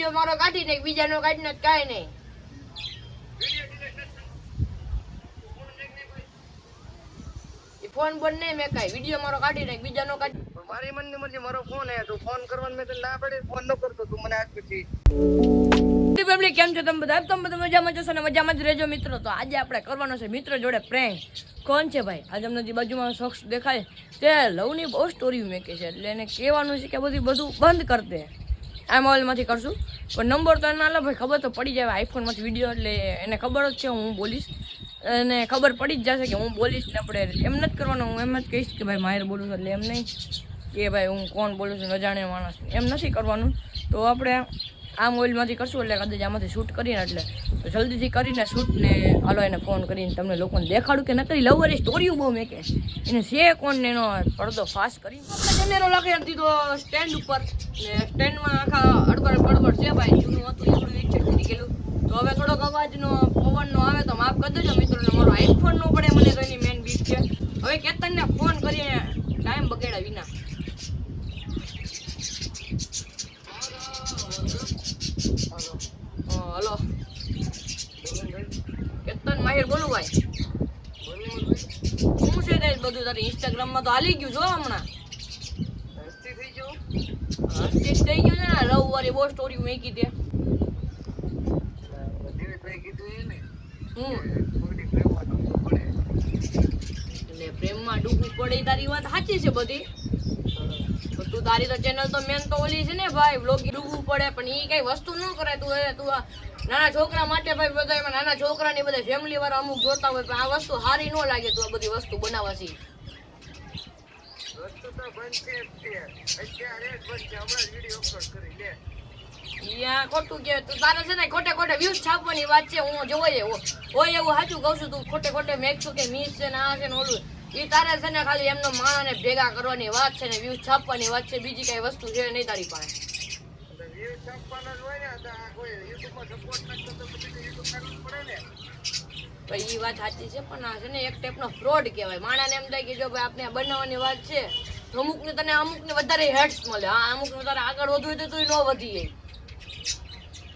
Video મારો કાઢી નાખ બીજાનો કાઢી નાખ કાંઈ નહીં. ફોન બોન નહીં મેં કાંઈ વીડિયો મારો કાઢી નાખ બીજાનો કાઢી મારી મનની મરજી મારો ફોન હે તું ફોન કરવાનો મેં તને ના પડે ફોન ન કરતો તું મને આજ પછી. પબ્લિક કેમ છો તમે બધા? તમે બધા મજામાં જશો ને? મજામાં જ રહેજો મિત્રો. તો આજે આપણે કરવાનો છે મિત્રો જોડે પ્રેન્ક કોણ છે ભાઈ? આજે અમને જે બાજુમાં શખ્સ દેખાય તે લવની બહુ સ્ટોરી મેકે છે. એટલે એને કહેવાનું છે કે બધી બધું બંધ કર દે. આ મોબાઈલમાંથી કરશું. પણ નંબર તો ના લો ભાઈ ખબર તો પડી જાય આઈફોનમાંથી વીડિયો એટલે એને ખબર જ છે હું બોલીશ. અને ખબર પડી જ જશે કે હું બોલીશ ને આપણે એમ નથી કરવાનું, હું એમ જ કહીશ કે ભાઈ મારે બોલું છું, એટલે એમ નહીં કે ભાઈ હું કોણ બોલું છું, અજાણ્યો માણસ. એમ નથી કરવાનું. તો આપણે આ મોબાઈલમાંથી કરશું એટલે કદાચ આમાંથી શૂટ કરીને એટલે તો જલ્દીથી કરીને શૂટ ને હાલો એને ફોન કરીને તમને લોકોને દેખાડું કે નકરી લવર સ્ટોરીઓ બહુ મેકે. એને છે કોણ ને એનો પડદો ફાસ્ટ કરી. કેમેરો રાખી દીધો સ્ટેન્ડ ઉપર. ને સ્ટેન્ડમાં આખા અડબડ બડબડ છે ભાઈ. જૂનું હતું એટલું વિકસિત થઈ ગયેલું. તો હવે થોડોક અવાજનો, પવનનો આવે તો માફ કરી દેજો મિત્રોને. મારો આઈફોન નો પડે મને તો એની મેન બીક છે. હવે કેતનને ફોન કરીને ટાઈમ બગાડ્યા વિના હા, હલો માહિર બોલું ભાઈ? શું છે તે બધું તારે ઇન્સ્ટાગ્રામમાં તો હાલી ગયું જો હમણાં. હસ્તી થઈ ગયો? હસ્તી જ થઈ ગયું છે ને રવિવારે બહુ સ્ટોરી મૂકી તે પ્રેમમાં ડૂબવું પડે. તારી વાત સાચી છે બધી. તો તારી તો ચેનલ તો મેન તો ઓલી છે ને ભાઈ બ્લોગ ડૂબવું પડે પણ એ કઈ વસ્તુ ન કરે તું તું નાના છોકરા માટે ભાઈ બધા એમાં નાના છોકરાની બધા ફેમિલી વાળા અમુક જોતા હોય પણ આ વસ્તુ સારી ન લાગે તું આ બધી વસ્તુ બનાવવાથી. ખોટું કે તું તારે છે ને ખોટે ખોટે વ્યૂઝ છાપવાની વાત છે હું જોઈ હોય એવું સાચું કહું છું તું ખોટે ખોટે મેક છું કે મિસ છે ને આ છે ને ઓલું. એ તારે છે ને ખાલી એમનો માણસને ભેગા કરવાની વાત છે ને વ્યૂ છાપવાની વાત છે બીજી કઈ વસ્તુ છે નહીં તારી પાસે. ને ને. તો એ વાત સાચી છે પણ આ છે ને એક ટાઈપનો ફ્રોડ કહેવાય. માણાને એમ થાય કે જો ભાઈ આપણે બનાવવાની વાત છે તો અમુકને તને અમુકને વધારે હેડ્સ મળે. હા અમુકને તારે આગળ વધવું હોય તો તું ન વધી જાય.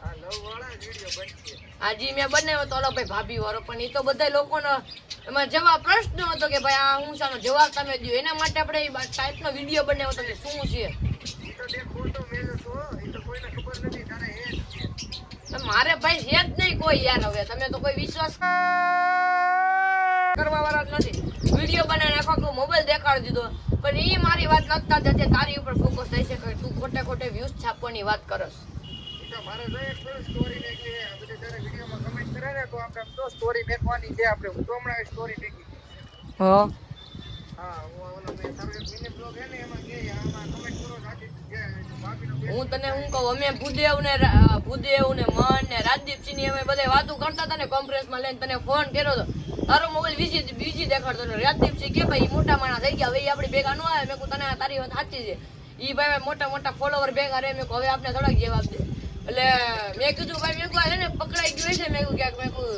આ લવ વાળા જ વીડિયો બંધ છે આજે મેં બનાવ્યો તો ભાઈ ભાભી વાળો પણ એ તો બધા લોકોનો એમાં જવાબ પ્રશ્ન હતો કે ભાઈ આ હું શાનો જવાબ તમે દો એના માટે આપણે એ ટાઈપનો વીડિયો બનાવ્યો હતો કે શું છે? જ મારે ભાઈ છે જ નહીં કોઈ યાર હવે. તમે તો કોઈ વિશ્વાસ કરવા વાળા જ નથી. વીડિયો બનાવી નાખો કે મોબાઈલ દેખાડી દીધો. પણ એ મારી વાત નતા જતે તારી ઉપર ફોકસ થઈ છે કે તું ખોટે ખોટે વ્યૂઝ છાપવાની વાત કરસ. મારે સ્ટોરી બધા તારે વિડીયોમાં કરે ને તો આપણે તો સ્ટોરી મેકવાની છે આપણે હું તો હમણાં સ્ટોરી નાખી હા. હા ઓલો મેં તારો એક મિની બ્લોગ છે ને એમાં કે આમાં કમેન્ટ કરો સાચી કે ભાભીનો બેન હું તને હું કહું અમે ભૂદેવ ને ભૂદેવ ને મન ને રાજદીપસિંહની અમે બધા વાતો કરતા હતા ને કોન્ફરન્સમાં લઈને તને ફોન કર્યો હતો તારો મોબાઈલ બીજી બીજી દેખાડતો હતો રાજદીપસિંહ કે ભાઈ મોટા માણસ થઈ ગયા હવે આપણી ભેગા ન આવે. મેં તને તારી વાત સાચી છે. ઈ ભાઈ મોટા મોટા ફોલોવર ભેગા રહે મેં કહું હવે આપણે થોડાક જવાબ દે. એટલે મેં કીધું ભાઈ કહું છે મેં કહું ક્યાંક મેં કહું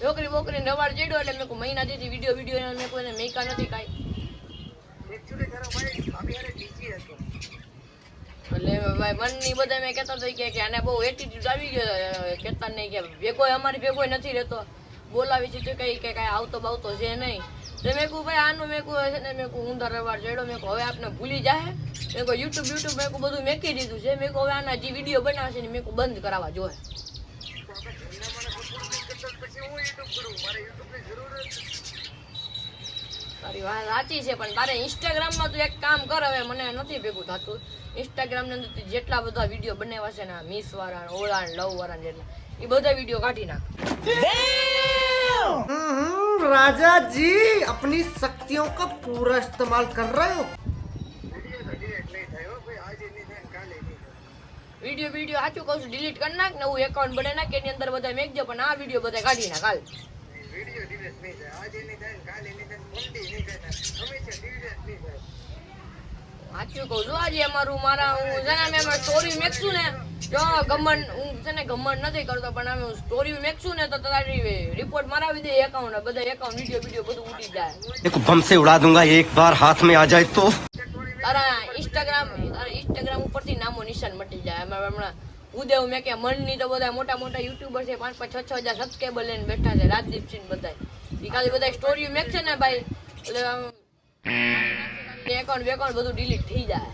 છોકરી બોકરી નવાડ ચડ્યો એટલે મેં કહું મહિના દીધી વીડિયો વીડિયો મેં કોઈને મેકા નથી કાંઈ. એટલે ભાઈ મનની બધા મેં કહેતા હતા કે કે આને બહુ એટીટ્યુડ આવી ગયો કહેતા નહીં કે ભેગો અમારી ભેગો નથી રહેતો. બોલાવી છે તો કઈ કે કાંઈ આવતો બાવતો છે નહીં. તો મેં કહું ભાઈ આનું મેં કહું છે ને મેં કહું ઊંધા રવાર ચડ્યો. મેં કહું હવે આપને ભૂલી જાય મેં કહું યુટ્યુબ યુટ્યુબ મેં કહું બધું મેકી દીધું છે. મેં કહું હવે આના જે વીડિયો બનાવશે ને મેં કહું બંધ કરાવવા જોઈએ તો આપણે ઘરના મને સપોર્ટ નથી કરતો તો પછી હું યુટ્યુબ કરું મારે યુટ્યુબની જરૂર જ નથી. તારી વાત સાચી છે પણ તારે ઇન્સ્ટાગ્રામમાં તું એક કામ કર હવે મને નથી ભેગું થતું ઇન્સ્ટાગ્રામની અંદર તું જેટલા બધા વિડીયો બનાવ્યા છે ને મિસ વાળા ને ઓલા ને લવ વાળા ને જેટલા એ બધા વિડીયો કાઢી નાખ हम्म, राजा जी अपनी शक्तियों का पूरा इस्तेमाल कर रहे हो વીડિયો વીડિયો સાચું કહું છું ડિલીટ કરી નાખ નવું એકાઉન્ટ બને નાખ એની અંદર બધા મેકજો પણ આ વીડિયો બધા કાઢી નાખ હાલ. સાચું કહું છું આજે અમારું મારા હું છે ને અમે સ્ટોરી મેકશું ને જો ગમન હું છે ને ગમન નથી કરતો પણ અમે સ્ટોરી મેકશું ને તો તારી રિપોર્ટ મરાવી દે એકાઉન્ટ બધા એકાઉન્ટ વીડિયો વીડિયો બધું ઉડી જાય. ભમસે ઉડા દુંગા એક બાર હાથ મેં આ જાય તો તારા ઇન્સ્ટાગ્રામ ઇન્સ્ટાગ્રામ ઉપરથી નામો નિશાન મટી જાય. અમારે હમણાં ઉદેવ મેં કે મનની તો બધા મોટા મોટા યુટ્યુબર છે પાંચ પાંચ છ છ હજાર સબસ્ક્રાઈબર લઈને બેઠા છે રાજદીપ સિંહ બધા એ ખાલી બધા સ્ટોરી મેક છે ને ભાઈ? એટલે એકાઉન્ટ બેકાઉન્ટ બધું ડિલીટ થઈ જાય.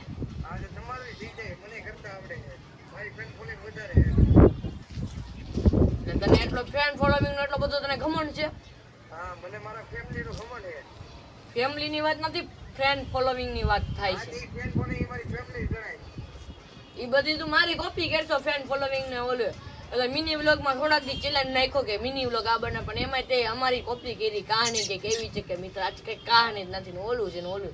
તને એટલો ફેન ફોલોવિંગ નો એટલો બધો તને ઘમંડ છે? હા મને મારા ફેમિલી નો ઘમંડ છે. ફેમિલી ની વાત નથી ફ્રેન્ડ ફોલોવિંગની વાત થાય છે. એ બધી તું મારી કોપી કરશો ફ્રેન્ડ ફોલોવિંગ ને ઓલું. એટલે મિની વ્લોગમાં થોડાક દી ચેલેન્જ નાખ્યો કે મિની વ્લોગ આ બને પણ એમાં તે અમારી કોપી કરી કહાની કે કેવી છે કે મિત્ર આજ કઈ કહાની જ નથી ને ઓલું છે ને ઓલું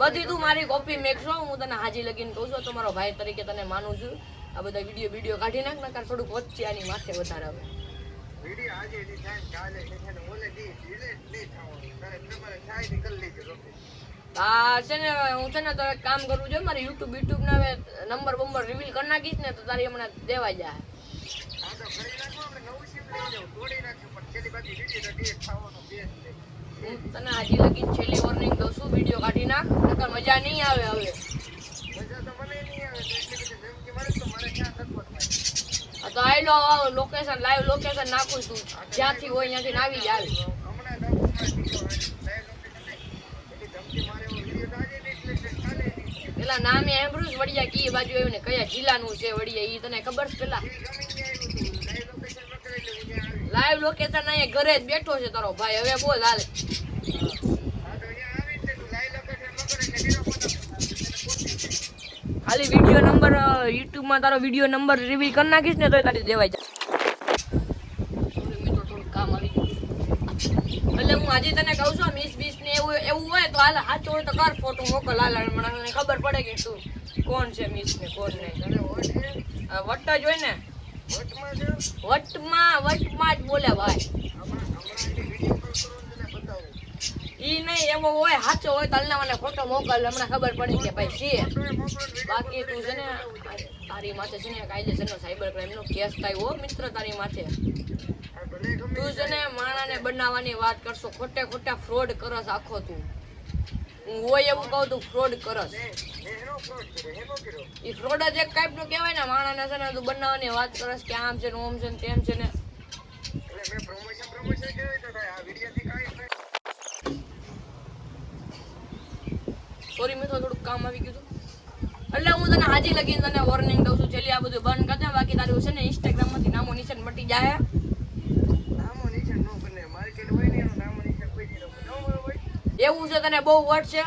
બધી તું મારી કોપી મેકશો હું તને હાજી લગીને કહું છું તમારો ભાઈ તરીકે તને માનું છું. આ બધા વીડિયો વીડિયો કાઢી નાખ નકર થોડુંક વચ્ચે આની માથે વધારે આવે. વીડિયો આજે ની થાય કાલે ઓલે દી ડિલેટ નહીં થવાનું. તારે તમારે થાય ને કરી લેજો આ છે ને હું છે ને તો એક કામ કરું છું મારી યુટ્યુબ યુટ્યુબ ના હવે નંબર બંબર રિવીલ કરી નાખીશ ને તો તારી હમણાં દેવાઈ જાય. તને હાજી લગી છેલ્લી વોર્નિંગ દઉં છું વીડિયો કાઢી નાખ નકર મજા નહીં આવે હવે. તો આઈ લો આવે લોકેશન લાઈવ લોકેશન નાખું છું. જ્યાંથી હોય ત્યાંથી આવી જ હમણાં જ આવું મારે બીજો લાઈવ લોકેશન નહીં એટલી ધમકી મારે એવો વીડિયો તો આજે નહીં એટલે કાલે નહીં પેલા નામે એમ્બ્રુસ વડિયા કી બાજુ આવ્યું ને કયા જિલ્લાનું છે વડિયા ઈ તને ખબર છે પેલા? લાઈવ લોકેશન અહીંયા ઘરે જ બેઠો છે તારો ભાઈ. હવે બોલ હાલ. ખાલી વીડિયો નંબર યુટ્યુબમાં તારો વીડિયો નંબર રિવીલ કરી નાખીશ ને તો તારી દેવાય જાય. એટલે હું આજે તને કહું છું મિસ બીસ ને એવું એવું હોય તો હોય તો કર ફોટો મોકલ હાલ મને ખબર પડે કે શું? કોણ છે મિસ ને કોણ નહીં? તને જોઈ ને? વટમાં વટમાં જ બોલે ભાઈ. ઈ નહીં, એવો હોય, સાચો હોય તો હાલને મને ફોટો મોકલ, હમણાં ખબર પડી કે ભાઈ છે. બાકી તું છે ને, તારી માથે છે ને કાયદેસરનો સાયબર ક્રાઇમનો કેસ થાય હો, મિત્ર તારી માથે. તું છે ને માણાને બનાવવાની વાત કરશો, ખોટે ખોટા ફ્રોડ કરસ આખો તું. હોય એવું કહું તું ફ્રોડ કરસ. એ ફ્રોડ જ એક ટાઈપનું કહેવાય ને માણાને છે ને તું બનાવવાની વાત કરસ કે આમ છે ને ઓમ છે ને તેમ છે ને. સોરી મેં મિત્રો થોડુંક કામ આવી ગયું હતું. એટલે હું તને હાજી લગીને તને વોર્નિંગ દઉં છું. છેલ્લી આ બધું બંધ કરજે બાકી તારું છે ને ઇન્સ્ટાગ્રામમાંથી નામો નિશાન મટી જાય નામો નિશાન નો બને માર્કેટ હોય ને એનું નામો નિશાન કોઈ નહીં રખે. ન હોય હોય? એવું છે તને બહુ વટ છે?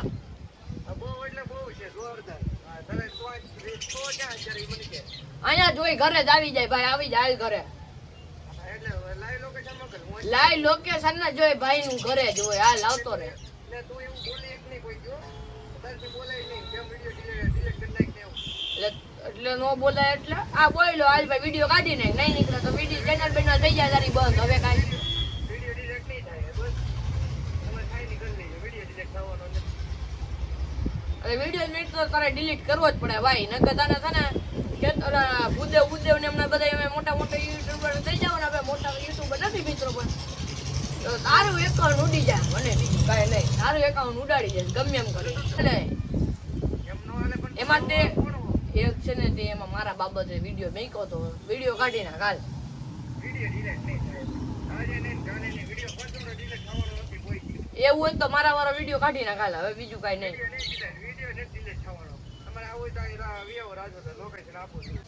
અહીંયા જોઈ ઘરે જ આવી જાય ભાઈ આવી જાય ઘરે. લાઈ લોકેશન ના જોઈ ભાઈ નું ઘરે જ હોય હાલ આવતો રે એટલે નો બોલાય એટલે? આ બોલ્યો હાલ ભાઈ વીડિયો કાઢી નાખ નહીં નીકળે તો વીડિયો ચેનલ બેનલ થઈ જાય તારી બંધ. હવે કાંઈ વીડિયો ડિલેટ નહીં થાય બસ તમે થાય નહીં કરી લેજો વીડિયો વીડિયો તો તારે ડિલીટ કરવો જ પડે ભાઈ. નકર તને છે ને કે ભૂદેવ ભૂદેવ ને એમના બધા એમ મોટા મોટા યુટ્યુબર થઈ જાવ ને હવે મોટા યુટ્યુબર નથી મિત્રો પણ. તારું એકાઉન્ટ ઉડી જાય મને બીજું કાંઈ નહીં. તારું એકાઉન્ટ ઉડાડી જાય ગમે એમ કરે. એટલે એમ તે એક છે ને તે એમાં મારા બાબતે વીડિયો મેક્યો તો વીડિયો કાઢી ના કાલ વીડિયો ડિલીટ નહીં થાય. આજે નહીં કાલે નહીં. વીડિયો પાછો ડિલીટ થવાનો. એવું હોય તો મારા વાળો વીડિયો કાઢી નાખાલા હવે બીજું કઈ નહીં.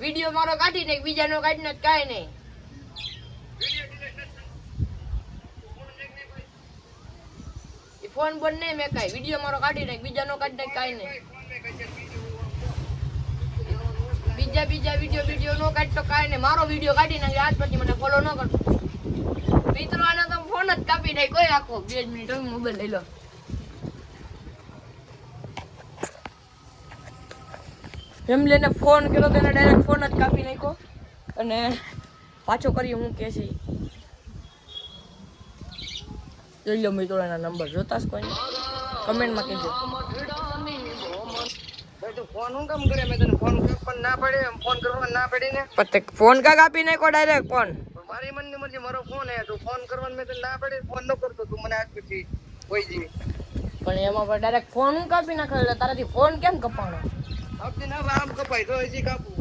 વીડિયો મારો કાઢી નાખ બીજાનો કાઢી નાખ કાંઈ નહીં. ફોન બોન નહીં મેં કાંઈ વીડિયો મારો કાઢી નાખ બીજાનો કાઢી નાખ કાંઈ નહીં. બીજું. બીજા બીજા વીડિયો વીડિયો નો કાઢતો કાંઈ નહીં. મારો વીડિયો કાઢી નાખે આજ પછી મને ફોલો ન કરતો. મિત્રો આને તો ફોન જ કાપી નાખ કોઈ રાખો બે મિનિટ હું મોબાઈલ લઈ લો. ફેમિલીને ફોન કર્યો તેને ડાયરેક્ટ ફોન જ કાપી નાખ્યો. અને પાછો કરી હું કે છે. જોઈ લો મિત્રો એના નંબર જોતા કોઈને? કોઈ કમેન્ટમાં કહેજો. તું ફોન હું કામ કરે? મેં તને ફોન પણ ના પડે ફોન કરવા ના પડી ને. ફોન કા કાપી નાખ્યો ડાયરેક્ટ ફોન મારી મનની મરજી મારો ફોન હે તું ફોન કરવાનો મેં તને ના પડે ફોન ન કરતો તું મને આજ પછી કોઈ જી પણ એમાં પણ ડાયરેક્ટ ફોન હું કાપી નાખ્યો એટલે તારાથી ફોન કેમ કપાણો? આપતી ના આમ કપાય તો હજી કાપું.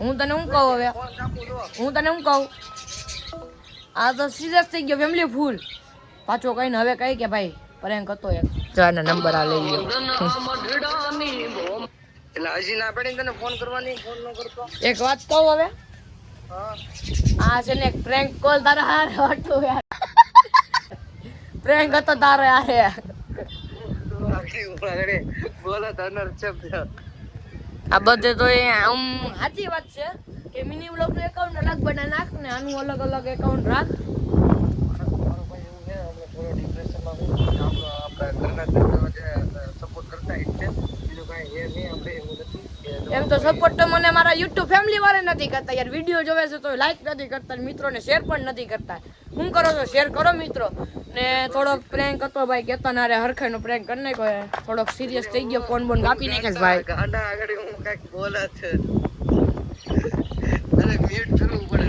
હું તને હું કહું હવે? ફોન કાપું લો હું તને હું કહું? આ તો સિરિયસ થઈ ગયો ફેમિલી ફૂલ પાછો કહીને હવે કહી કે ભાઈ પ્રેન્ક હતો એક. ચારના નંબર આ લઈ લ્યો. એટલે હજી ના પડી તને ફોન કરવાની ફોન ન કરતો. એક વાત કહું હવે? આ છે ને પ્રેન્ક કોલ તારો હાર હતું યાર. પ્રેન્ક હતો તારે શબ્દ આ બધે તો એ આમ સાચી વાત છે કે મિની બ્લોગનું એકાઉન્ટ અલગ બનાવી નાખ ને આનું અલગ અલગ એકાઉન્ટ રાખ મારો ભાઈ એવું છે અમે થોડો ડિપ્રેશનમાં હું આપણો આપણા ઘરના દર્દીઓ જે સપોર્ટ કરતા એટલે બીજું કાંઈ એ નહીં આપણે એવું નથી કે એમ તો સપોર્ટ તો મને મારા યુટ્યુબ ફેમિલી વાળા નથી કરતા યાર. વીડિયો જોવે છે તો લાઈક નથી કરતા મિત્રોને શેર પણ નથી કરતા. હું કરો છો? શેર કરો મિત્રો. ને થોડોક પ્રેન્ક હતો ભાઈ કેતન હારે હરખાઈનો પ્રેન્ક કરી નાખ્યો થોડોક સિરિયસ થઈ ગયો ફોન બોન કાપી નાખે ભાઈ. ગાડા આગળ હું કાંઈક બોલે છે. અરે મ્યુટ કરવું પડે.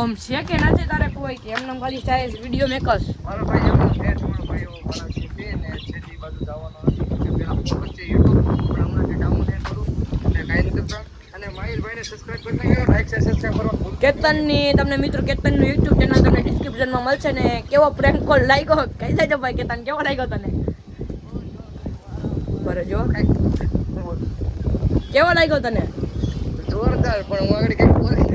ઓમ છે કે નથી તારે કોઈ કે? એમને ખાલી સ્ટાઈલ વીડિયો મેકર્સ મારો ભાઈ એમનો છે થોડો ભાઈ એવો મારા છે બે ને છેલ્લી બાજુ જવાનો નથી કે પેલા ફોન છે યુટ્યુબ પણ હમણાંથી ડાઉનલોડ કરું એટલે કાંઈ નથી કરતા અને માહિલભાઈને સબસ્ક્રાઇબ કરી નાખ્યો લાઈક છે સબસ્ક્રાઇબ કરવા ભૂલતા કેતનની તમને મિત્રો કેતનનું યુટ્યુબ ચેનલ તમને ડિસ્ક્રિપ્શનમાં મળશે ને કેવો પ્રેન્ક કોલ લાગ્યો કહી દેજો ભાઈ કેતન કેવો લાગ્યો તને? પર જો. કેવો લાગ્યો તને? જોરદાર પણ હું આગળ કંઈક બોલી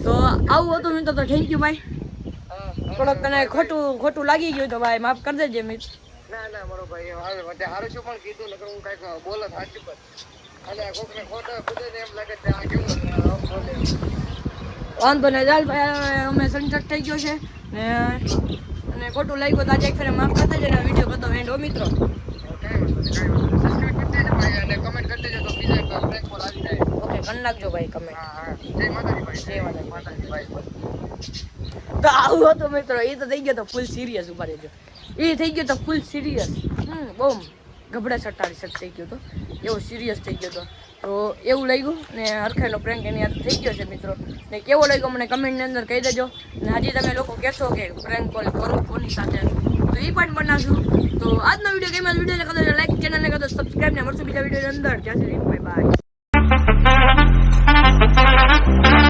તો આવું હતું મિત્રો તો થેન્ક યુ ભાઈ. થોડોક તને ખોટું ખોટું લાગી ગયું તો ભાઈ માફ કરી દેજે મિત્ર ના ના મારો ભાઈ હાલ હારે શું પણ કીધું નકર હું કંઈક બોલો સાચું પણ વાંધો ને ચાલ ભાઈ અમે સનસેટ થઈ ગયો છે. ને અને ખોટું લાગ્યું તો આજે એક ફેરે માફ કરતા દેજે વીડિયો કરતો એન્ડ ઓ મિત્રો ઓકે કરી નાખજો ભાઈ કમેન્ટ ભાઈ તો આવું હતું મિત્રો. એ તો થઈ ગયો તો ફૂલ સિરિયસ ઊભા રહેજો. એ થઈ ગયો તો ફૂલ સિરિયસ હમ બહુ ગભડા સટાડી સટ થઈ ગયો તો. એવો સિરિયસ થઈ ગયો તો. તો એવું લાગ્યું ને હરખાઈનો પ્રેન્ક એની યાદ થઈ ગયો છે મિત્રો. ને કેવો લાગ્યો મને કમેન્ટની અંદર કહી દેજો. ને હજી તમે લોકો કહેશો કે પ્રેન્ક કોલ કરો, કોની સાથે? તો એ પણ બનાવશું. તો આજનો વીડિયો કેમ વિડીયોને કદાચ લાઈક ચેનલને કદાચ સબસ્ક્રાઈબ ને મળશું બીજા વિડીયોની અંદર. જ્યાં સુધી બાય